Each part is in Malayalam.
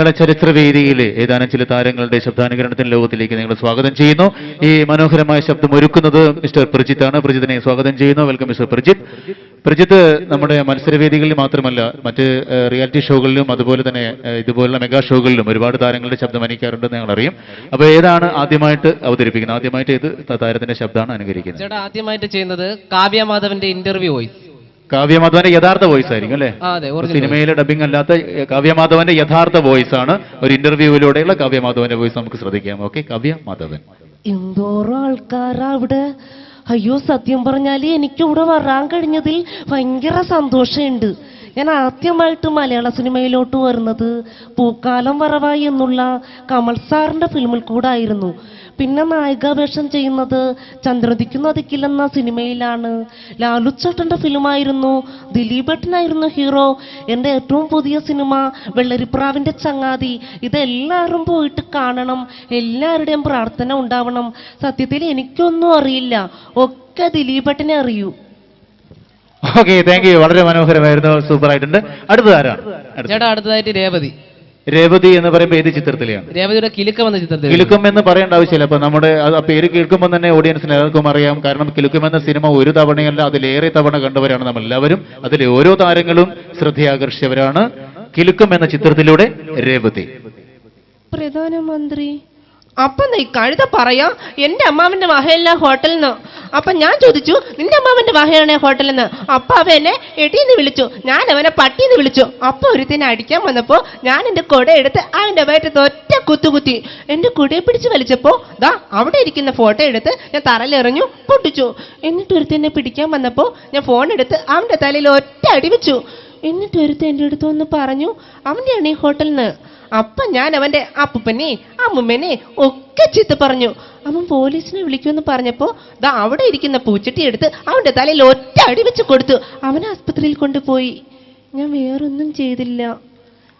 മലയാള ചരിത്രവേദിയിലെ ഏതാനും ചില താരങ്ങളുടെ ശബ്ദാനുകരണത്തിന് ലോകത്തിലേക്ക് നിങ്ങൾ സ്വാഗതം ചെയ്യുന്നു. ഈ മനോഹരമായ ശബ്ദം ഒരുക്കുന്നത് മിസ്റ്റർ പ്രജിത്ത് ആണ്. പ്രജിത്തിനെ സ്വാഗതം ചെയ്യുന്നു. Welcome mister Prajith. പ്രജിത്ത് നമ്മുടെ മത്സരവേദികളിൽ മാത്രമല്ല മറ്റ് റിയാലിറ്റി ഷോകളിലും അതുപോലെ തന്നെ ഇതുപോലുള്ള മെഗാ ഷോകളിലും ഒരുപാട് താരങ്ങളുടെ ശബ്ദം അനുകരിക്കാറുണ്ടെന്ന് ഞങ്ങൾ അറിയും അപ്പോൾ ഏതാണ് ആദ്യമായിട്ട് അവതരിപ്പിക്കുന്നത്? ആദ്യമായിട്ട് ഏത് താരത്തിന്റെ ശബ്ദമാണ് അനുകരിക്കുന്നത്? ആദ്യമായിട്ട് ചെയ്യുന്നത് കാവ്യ മാധവന്റെ ഇന്റർവ്യൂ വോയിസ് കാവ്യമാധവന്റെ യഥാർത്ഥ വോയിസ് ആയിരിക്കും അല്ലേ? സിനിമയിലെ ഡബിംഗ് അല്ലാത്ത കാവ്യമാധവന്റെ യഥാർത്ഥ വോയിസ് ആണ് ഒരു ഇന്റർവ്യൂവിലൂടെയുള്ള കാവ്യമാധവന്റെ വോയിസ് നമുക്ക് ശ്രദ്ധിക്കാം. ഓക്കെ കാവ്യമാധവൻ. എന്തോരം ആൾക്കാരാ അവിടെ. അയ്യോ സത്യം പറഞ്ഞാൽ എനിക്ക് ഇവിടെ വരാൻ കഴിഞ്ഞതിൽ ഭയങ്കര സന്തോഷമുണ്ട്. ഞാൻ ആദ്യമായിട്ട് മലയാള സിനിമയിലോട്ട് വരുന്നത് പൂക്കാലം വറവായി എന്നുള്ള കമൽ സാറിന്റെ ഫിലിമിൽ കൂടെ ആയിരുന്നു. പിന്നെ നായികാവേഷം ചെയ്യുന്നത് ചന്ദ്രദിക്കു എന്ന സിനിമയിലാണ്. ലാലു ചേട്ടന്റെ ഫിലിമായിരുന്നു ദിലീപേട്ടനായിരുന്നു ഹീറോ. എന്റെ ഏറ്റവും പുതിയ സിനിമ വെള്ളരിപ്രാവിന്റെ ചങ്ങാതി. ഇതെല്ലാവരും പോയിട്ട് കാണണം. എല്ലാവരുടെയും പ്രാർത്ഥന ഉണ്ടാവണം. സത്യത്തിൽ എനിക്കൊന്നും അറിയില്ല. ഒക്കെ ദിലീപേട്ടനെ അറിയൂ. ഓക്കെ താങ്ക് യു വളരെ മനോഹരമായിരുന്നു. സൂപ്പർ ആയിട്ടുണ്ട് അടുത്തതാരാണ് ചേട്ടാ അടുത്തതായിട്ട് രേവതി. രേവതി എന്ന് പറയുമ്പോൾ ഏത് ചിത്രത്തിലെയാണ്. രേവതിയുടെ കിലുക്കം എന്ന ചിത്രത്തിൽ കിലുക്കം എന്ന് പറയേണ്ട ആവശ്യമില്ല. അപ്പൊ നമ്മുടെ ആ പേര് കേൾക്കുമ്പോൾ തന്നെ ഓഡിയൻസിന് എല്ലാവർക്കും അറിയാം. കാരണം കിലുക്കം എന്ന സിനിമ ഒരു തവണയല്ല അതിലേറെ തവണ കണ്ടവരാണ് നമ്മൾ എല്ലാവരും അതിലെ ഓരോ താരങ്ങളും ശ്രദ്ധയാകർഷിച്ചവരാണ് കിലുക്കം എന്ന ചിത്രത്തിലൂടെ രേവതി. പ്രധാനമന്ത്രി അപ്പൊ നീ കഴുത പറയാ എന്റെ അമ്മാവന്റെ വഹയല്ല ഹോട്ടലിൽ നിന്ന് അപ്പൊ ഞാൻ ചോദിച്ചു നിന്റെ അമ്മാവന്റെ വഹയാണ് ഹോട്ടലിൽ നിന്ന് അപ്പൊ അവ എന്നെ എടീന്ന് വിളിച്ചു ഞാൻ അവനെ പട്ടീന്ന് വിളിച്ചു. അപ്പൊ ഒരുത്തിനെ അടിക്കാൻ വന്നപ്പോ ഞാൻ എന്റെ കുട എടുത്ത് അവന്റെ വയറ്റത്ത് ഒറ്റ കുത്തുകുത്തി എന്റെ കുടയെ പിടിച്ച് വലിച്ചപ്പോ ദാ അവിടെ ഇരിക്കുന്ന ഫോട്ടോ എടുത്ത് ഞാൻ തറയിലെറിഞ്ഞു പൊട്ടിച്ചു. എന്നിട്ട് ഒരുത്തിനെ പിടിക്കാൻ വന്നപ്പോ ഞാൻ ഫോൺ എടുത്ത് അവന്റെ തലയിൽ ഒറ്റ അടി വെച്ചു. എന്നിട്ട് ഒരുത്തൻ എന്റെ അടുത്ത് വന്ന് പറഞ്ഞു അവന്റെയാണ് ഈ ഹോട്ടലിൽ നിന്ന് അപ്പൊ ഞാൻ അവന്റെ അപ്പൂപ്പനെ അമ്മുമ്മനെ ഒക്കെ ചീത്ത പറഞ്ഞു. അവൻ പോലീസിനെ വിളിക്കുമെന്ന് പറഞ്ഞപ്പോ ദാ അവിടെ ഇരിക്കുന്ന പൂച്ചട്ടി എടുത്ത് അവന്റെ തലയിൽ ഒറ്റ അടി വെച്ച് കൊടുത്തു. അവനെ ആസ്പത്രിയിൽ കൊണ്ടുപോയി. ഞാൻ വേറൊന്നും ചെയ്തില്ല.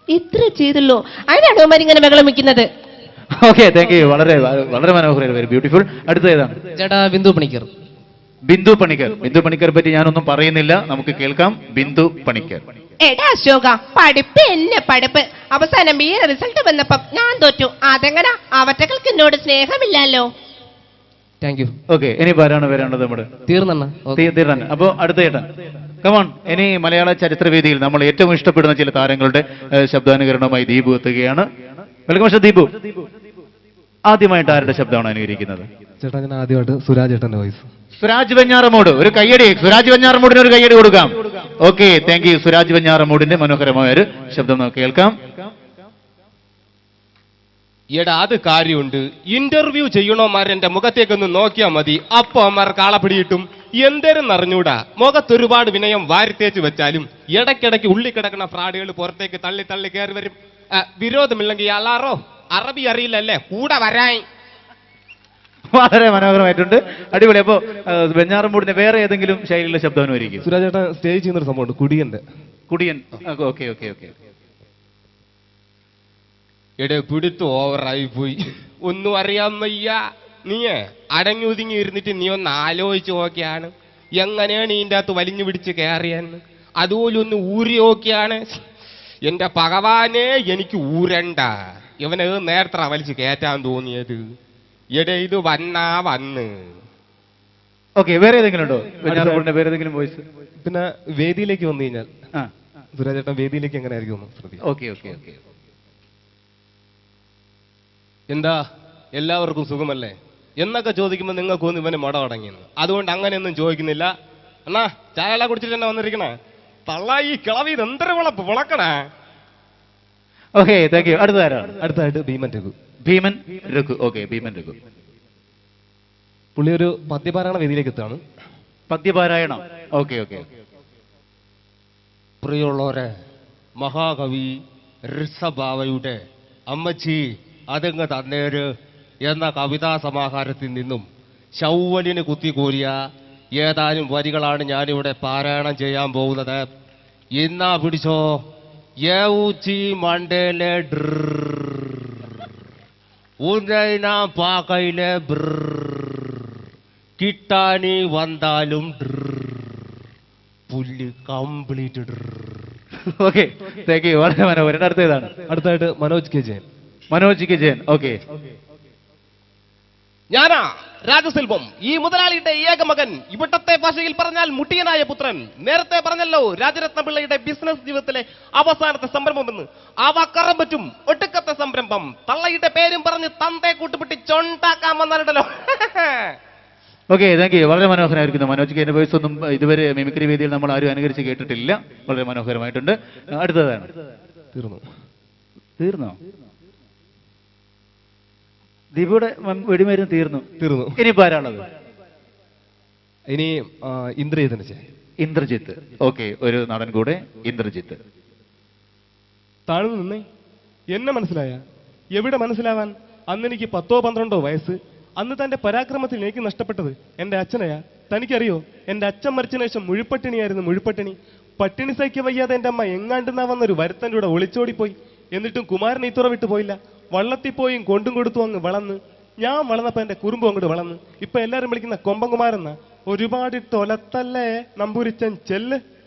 ഇത്ര ചെയ്തല്ലോ അതിനാണ് അവന്മാർ ഇങ്ങനെ ബഹളം വെക്കുന്നത് ഓക്കെ താങ്ക് യു വളരെ വളരെ മനോഹരമായി വെരി ബ്യൂട്ടിഫുൾ അടുത്ത ഏതാണ്? ചേട്ടാ ബിന്ദു പണിക്കർ. ബിന്ദു പണിക്കർ. ബിന്ദു പണിക്കർ പറ്റി ഞാനൊന്നും പറയുന്നില്ല. നമുക്ക് കേൾക്കാം. ബിന്ദു പണിക്കർ. എടാ അശോക പഠിപ്പ് എന്നെ പഠിപ്പ്. അവസാനം ബി റിസൾട്ട് വന്നപ്പം ഞാൻ തോറ്റു. അതെങ്ങനെ? അവറ്റകൾക്ക് എന്നോട് സ്നേഹമില്ലല്ലോ. താങ്ക് യു ഓക്കെ ഇനി ആരാണ് വരേണ്ടത് നമ്മുടെ. തീർന്നെണ്ണ. അപ്പോ അടുത്ത കമോൺ ഇനി മലയാള ചരിത്രവേദിയിൽ നമ്മൾ ഏറ്റവും ഇഷ്ടപ്പെടുന്ന ചില താരങ്ങളുടെ ശബ്ദാനുകരണമായി ശബ്ദാനുകരണവുമായി ദീപു എത്തുകയാണ്. വെൽക്കം ദീപു. ആദ്യമായിട്ട് ആരുടെ ശബ്ദമാണ് അനുകരിക്കുന്നത്? ചേട്ടാ ഞാൻ ആദ്യമായിട്ട് സുരാജ് ചേട്ടന്റെ വോയിസ്. സുരാജ് വെഞ്ഞാറമോട് ഒരു കയ്യടി. സുരാജ് വെഞ്ഞാറമോടിന് ഒരു കയ്യടി കൊടുക്കാം. ഓക്കെ താങ്ക് യു സുരാജ് വെഞ്ഞാറമൂടിന്റെ മനോഹരമായ ഒരു ശബ്ദം നമുക്ക് കേൾക്കാം. എടാ അത് കാര്യമുണ്ട്. ഇന്റർവ്യൂ ചെയ്യണോമാരെന്റെ മുഖത്തേക്കൊന്ന് നോക്കിയാ മതി. അപ്പൊ അമ്മാർ കാളപ്പിടിയിട്ടും എന്തേരും അറിഞ്ഞൂടാ മുഖത്തൊരുപാട് വിനയം വാരിത്തേച്ച് വെച്ചാലും ഇടയ്ക്കിടയ്ക്ക് ഉള്ളി കിടക്കുന്ന ഫ്രാഡുകൾ പുറത്തേക്ക് തള്ളി തള്ളി കയറി വരും. വിരോധമില്ലെങ്കിൽ അലാറോ അറബി അറിയില്ലല്ലേ? കൂടെ വരാൻ. വളരെ മനോഹരമായിട്ടുണ്ട്. അടിപൊളി. അപ്പോ ബെഞ്ഞാറമ്പൂടിന്റെ വേറെ ഏതെങ്കിലും ശൈലിയിലുള്ള ശബ്ദം സുരാജ് ചേട്ടൻ സ്റ്റേജ് ചെയ്യുന്നൊരു സംഭവമുണ്ട്. കുടിയന്റെ. കുടിയൻ. ഓക്കെ ഓക്കെ ഓക്കെ എടേ പിടുത്തു ഓവറായി പോയി. ഒന്നും അറിയാൻ വയ്യ. നീയേ അടങ്ങി ഒതുങ്ങി ഇരുന്നിട്ട് നീ ഒന്ന് ആലോചിച്ച് നോക്കിയാണ്. എങ്ങനെയാണ് ഇതിന്റെ അകത്ത് വലിഞ്ഞു പിടിച്ച് കയറിയെന്ന്? അതുപോലെ ഒന്ന് ഊരി നോക്കിയാണ്. എന്റെ ഭഗവാനെ എനിക്ക് ഊരണ്ട. ഇവനത് നേരത്തെ വലിച്ച് കയറ്റാൻ തോന്നിയത്? എടേ ഇത് വന്നാ. വന്ന് ഓക്കെ വേറെ ഏതെങ്കിലും ഉണ്ടോ വെഞ്ഞാറമൂടിന്റെ വേറെ ഏതെങ്കിലും വോയിസ് പിന്നെ വേദിയിലേക്ക് വന്നു കഴിഞ്ഞാൽ ആ. സുരാജ് ചേട്ടൻ വേദിയിലേക്ക് എങ്ങനെ ആയിരിക്കും ശ്രദ്ധിക്കാം. ഓക്കെ ഓക്കെ ഓക്കെ എന്താ? എല്ലാവർക്കും സുഖമല്ലേ? എന്നൊക്കെ ചോദിക്കുമ്പോൾ നിങ്ങൾക്കൊന്നും ഇവന് മുട അടങ്ങിയെന്ന്. അതുകൊണ്ട് അങ്ങനെയൊന്നും ചോദിക്കുന്നില്ല. അണ്ണാ ചായ കുടിച്ചിട്ട് തന്നെ വന്നിരിക്കണേ? തള്ള ഈ കിളവി ഇത് എന്തൊരു വിളപ്പ് വിളക്കണേ? ഓക്കെ താങ്ക് യു അടുത്ത ആരാണ്? അടുത്തായിട്ട് ഭീമൻ രഘു. ഭീമൻ രഘു. ഓക്കെ ഭീമൻ രഘു. പുള്ളി ഒരു പദ്യപാരായണ വേദിയിലേക്ക് എത്താണ് പദ്യപാരായണം. ഓക്കെ ഓക്കെ പ്രിയമുള്ളവരെ മഹാകവി ഋഷഭാവയുടെ അമ്മച്ചി അതങ്ങ് തന്നേര് എന്ന കവിതാ സമാഹാരത്തിൽ നിന്നും ശൗവലിന് കുത്തിക്കോരിയ ഏതാനും വരികളാണ് ഞാനിവിടെ പാരായണം ചെയ്യാൻ പോകുന്നത്. ഇന്നാ പിടിച്ചോ? യൗച്ചി மண்டையில உன்னை പാക്കയിലെ കിട്ടാനി വന്നാലും പുല്ല് കംപ്ലീറ്റ് ഓക്കെ താങ്ക് യു വളരെ മനോഹരൻ അടുത്ത ഏതാണ് അടുത്തായിട്ട് Manoj K Jayan. Manoj K Jayan okay. ഞാനാ? രാജസെൽവം. ഈ മുതലാളിയുടെ ഏക മകൻ ഇവിടത്തെ ഭാഷയിൽ പറഞ്ഞാൽ മുട്ടിയനായ പുത്രൻ. നേരത്തെ പറഞ്ഞല്ലോ രാജരത്ന പിള്ളയുടെ ബിസിനസ് ജീവിതത്തിലെ അവസാനത്തെ സംരംഭമെന്ന്. അവ കറം പറ്റും. ഒട്ടുക്കത്തെ സംരംഭം. തള്ളയുടെ പേരും പറഞ്ഞ് തന്തേ കൂട്ടുപിട്ടി ചൊണ്ടാക്കാൻ വന്നാലുണ്ടല്ലോ ഓക്കെ താങ്ക് യു വളരെ മനോഹരമായിരിക്കുന്നു. മനോജ് കെ വോയിസ് ഒന്നും ഇതുവരെ മിമിക്രി വേദിയിൽ നമ്മൾ ആരും അനുകരിച്ച് കേട്ടിട്ടില്ല. വളരെ മനോഹരമായിട്ടുണ്ട്. അടുത്തതാണ്. തീർന്നു? തീർന്നോ? ദീപയുടെ മ- വെടിമരുന്ന് തീർന്നു. തീർന്നു. ഇനി ആരാണത്? ഇനി ഇന്ദ്രജിത്തിന് ഇന്ദ്രജിത്ത് ഓക്കെ ഒരു നടൻ കൂടെ ഇന്ദ്രജിത്ത്. താഴ്ന്നു നിന്നേ എന്നെ മനസ്സിലായ? എവിടെ മനസ്സിലാവാൻ? അന്ന് എനിക്ക് പത്തോ പന്ത്രണ്ടോ വയസ്സ്. അന്ന് തന്റെ പരാക്രമത്തിൽ എനിക്ക് നഷ്ടപ്പെട്ടത് എന്റെ അച്ഛനയാ. തനിക്കറിയോ? എന്റെ അച്ഛൻ മരിച്ചതിന് ശേഷം മുഴുപ്പട്ടിണിയായിരുന്നു മുഴുപ്പട്ടിണി. പട്ടിണി സഹിക്ക വയ്യാതെ എന്റെ അമ്മ എങ്ങാണ്ടെന്നാ വന്നൊരു വരുത്തന്റെ കൂടെ ഒളിച്ചോടിപ്പോയി. എന്നിട്ടും കുമാരൻ ഈ തുറ വിട്ടു പോയില്ല വള്ളത്തിൽ പോയും കൊണ്ടും കൊടുത്തു അങ്ങ് വളർന്ന്. ഞാൻ വളർന്നപ്പോ എന്റെ കുറുമ്പ് അങ്ങോട്ട് വളർന്ന്. ഇപ്പൊ എല്ലാരും വിളിക്കുന്ന കൊമ്പൻകുമാരെന്ന ഒരുപാട് തൊലത്തല്ലേ നമ്പൂരിച്ചൻ ചെല്ല്?